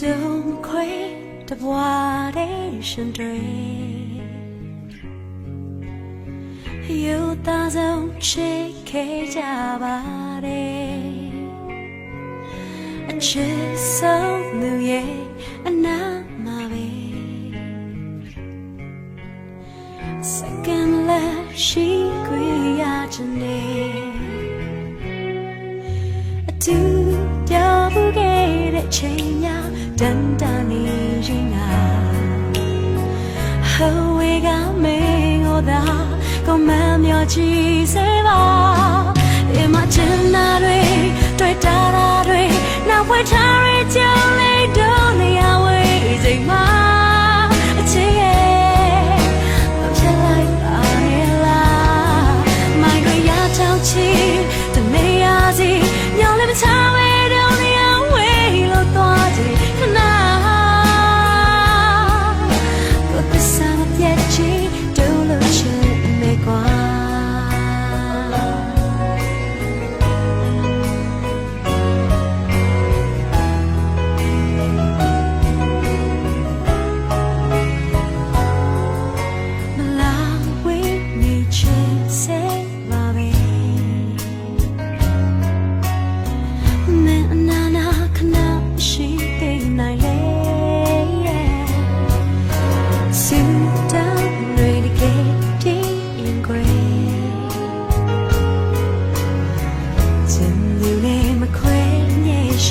冬葵的我的身对，有大种吃开家吧的，吃手努也那么呗，三根了西归呀之内。 တယ်အတူပြောဘူးခဲ့တဲ့ချိန်များတန်တန်နေရင်ငါဟိုဝေကမင်းကိုသာကိုမမျောကြည့်စေပါဒီမှာချင်တာတွေတွေ့တာတာ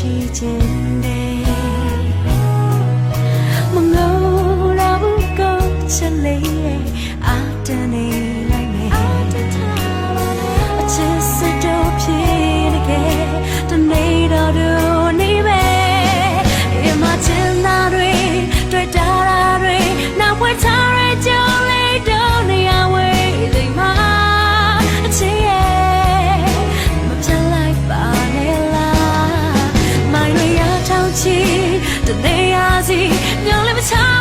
ညဲရှိ တနေရာစီညလည်းမချာ